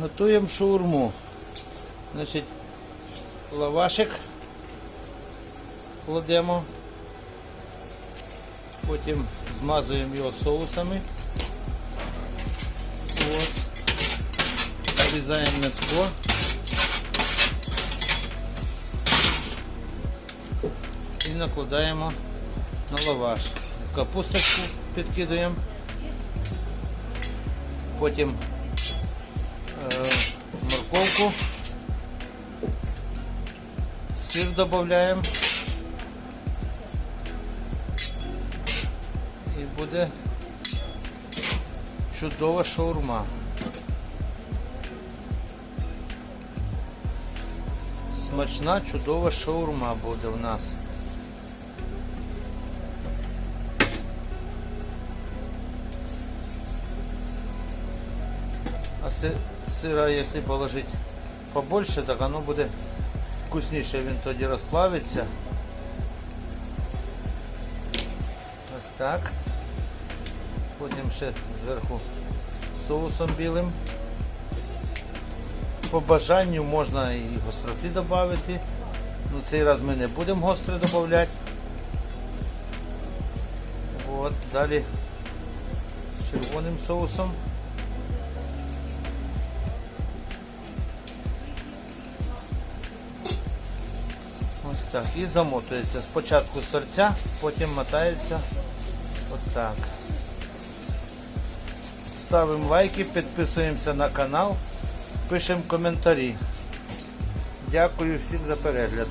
Готуємо шаурму. Значить, лавашик кладемо. Потім змазуємо його соусами. От. Нарізаємо м'яско. І накладаємо на лаваш. Капусточку підкидаємо. Потім морковку. Сир додаємо. І буде чудова шаурма. Смачна, чудова шаурма буде у нас. А сира, если положить побольше, так оно буде вкусніше, він тоді розплавиться. Ось так. Потім ще зверху соусом білим. По бажанню можна і гостроти додати. Ну, цей раз ми не будемо гостро додати. От, далі червоним соусом. Ось так. І замотується. Спочатку з торця, потім мотається отак. Ставимо лайки, підписуємося на канал, пишемо коментарі. Дякую всім за перегляд.